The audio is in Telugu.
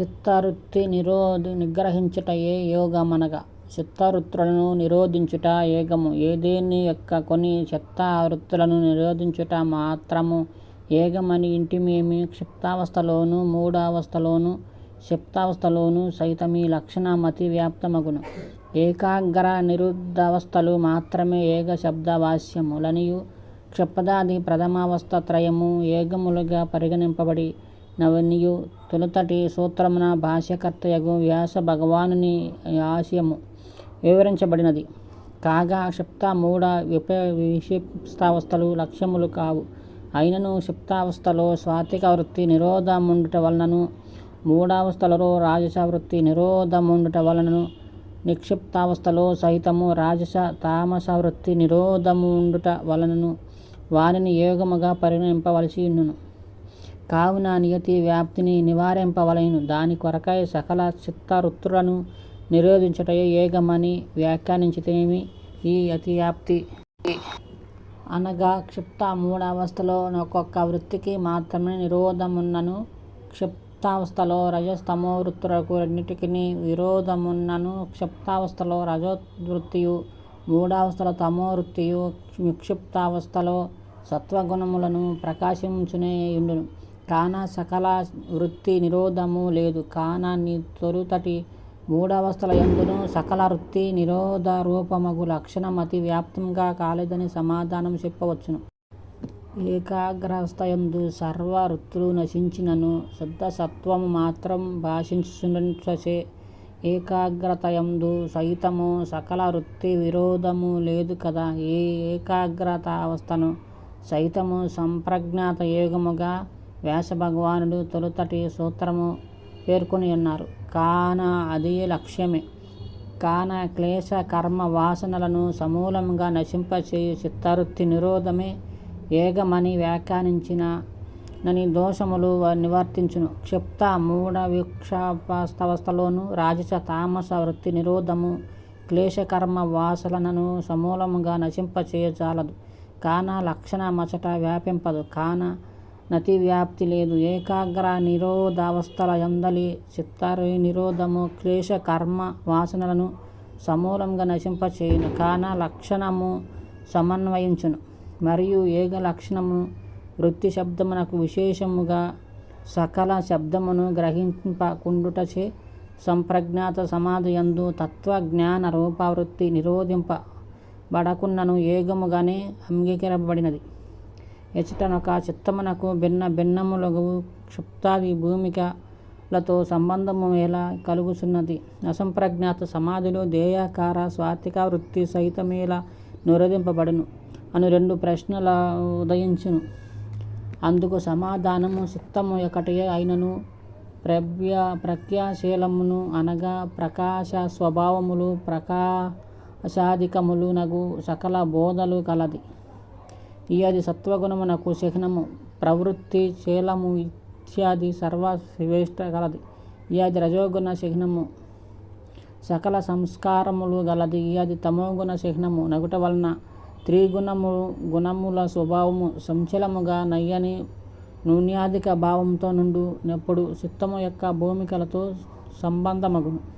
చిత్తవృత్తి నిరోధి నిగ్రహించుటయే యోగమనగా. చిత్తవృత్తులను నిరోధించుట ఏగము. ఏదేని యొక్క కొన్ని చిత్తవృత్తులను నిరోధించుట మాత్రము ఏగమని ఇంటిమేమి క్షిప్తావస్థలోను మూఢావస్థలోను క్షిప్తావస్థలోను సైతమీ లక్షణమతి వ్యాప్తమగును. ఏకాగ్ర నిరుద్ధావస్థలు మాత్రమే ఏగ శబ్దవాస్యములనియు. క్షిప్తాది ప్రథమావస్థ త్రయము ఏగములుగా పరిగణింపబడి నవనియు తొలుతటి సూత్రమున భాష్యకర్తయగు వ్యాస భగవానుని ఆశయము వివరించబడినది. కాగా క్షిప్త మూఢ విప విషిప్తావస్థలు లక్ష్యములు కావు. అయినను క్షిప్తావస్థలో స్వాతిక వృత్తి నిరోధముండుట వలనను మూఢావస్థలలో రాజస వృత్తి నిరోధముండుట వలనను నిక్షిప్తావస్థలో సహితము రాజస తామస వృత్తి నిరోధముండుట వలనను వారిని యోగముగా పరిగణింపవలసి ఉండును. కావున నియతి వ్యాప్తిని నివారింపవలెను. దాని కొరకై సకల చిత్తవృత్తులను నిరోధించుటయే ఏగమని వ్యాఖ్యానించితేమి ఈ అతివ్యాప్తి. అనగా క్షిప్త మూడవస్థలో ఒక్కొక్క వృత్తికి మాత్రమే నిరోధమున్నను. క్షిప్తావస్థలో రజస్తమో వృత్తులకు రెండింటికి విరోధమున్నను. క్షిప్తావస్థలో రజోవృత్తియు మూఢావస్థలో తమో వృత్తియు విక్షిప్తావస్థలో సత్వగుణములను ప్రకాశించునే ఉండును. కాన సకల వృత్తి నిరోధము లేదు. కాన తొలుతటి మూడవస్థల యందును సకల వృత్తి నిరోధ రూపమగు లక్షణం అతి వ్యాప్తంగా కాలేదని సమాధానం చెప్పవచ్చును. ఏకాగ్రావస్థయందు సర్వ వృత్తులు నశించినను శుద్ధ సత్వము మాత్రం ఏకాగ్రత ఎందు సహితము సకల వృత్తి విరోధము లేదు కదా. ఏ ఏకాగ్రతావస్థను సైతము సంప్రజ్ఞాత యోగముగా వ్యాసభగవానుడు తొలుతటి సూత్రము పేర్కొని ఉన్నారు. కాన అది లక్ష్యమే. కాన క్లేశ కర్మ వాసనలను సమూలముగా నశింపచేయు చిత్తవృత్తి నిరోధమే. ఏగమని వ్యాఖ్యానించిన నని దోషములు నివర్తించును. క్షిప్త మూఢ వీక్షాపాస్తవస్థలోను రాజస తామస వృత్తి నిరోధము క్లేశకర్మ వాసనలను సమూలముగా నశింపచేయజాలదు కాన లక్షణ మచట వ్యాపింపదు. కాన నతి వ్యాప్తి లేదు. ఏకాగ్ర నిరోధావస్థల ఎందలి చిత్త నిరోధము క్లేశ కర్మ వాసనలను సమూలంగా నశింపచేయును. కాన లక్షణము సమన్వయించును. మరియు ఏక లక్షణము వృత్తి శబ్దమునకు విశేషముగా సకల శబ్దమును గ్రహింపకుండుటచే సంప్రజ్ఞాత సమాధి యందు తత్వజ్ఞాన రూపవృత్తి నిరోధింప బడకున్నను ఏగముగానే అంగీకరింపబడినది. ఎచటనొక చిత్తమునకు భిన్న భిన్నములగు క్షుప్తాది భూమికలతో సంబంధము ఎలా కలుగుచున్నది. అసంప్రజ్ఞాత సమాధిలో దేయాకార స్వాతిక వృత్తి సహితమేలా నిరోధింపబడును అను రెండు ప్రశ్నల ఉదయించును. అందుకు సమాధానము చిత్తము ఒకటే అయినను ప్రవ్య ప్రఖ్యాశీలమును అనగా ప్రకాశ స్వభావములు ప్రకాశాధికములు నగు సకల బోధలు కలది. ఇయది సత్వగుణమునకు చిహ్నము ప్రవృత్తి శీలము ఇత్యాది సర్వ శ్రేష్ట గలది. ఇయది రజోగుణ చిహ్నము సకల సంస్కారములు గలది. ఇయది తమోగుణ చిహ్నము నగుట వలన త్రిగుణము గుణముల స్వభావము సంచలముగా నయ్యని నూన్యాధిక భావంతో నుండు నెప్పుడు చిత్తము యొక్క భూమికలతో సంబంధమగును.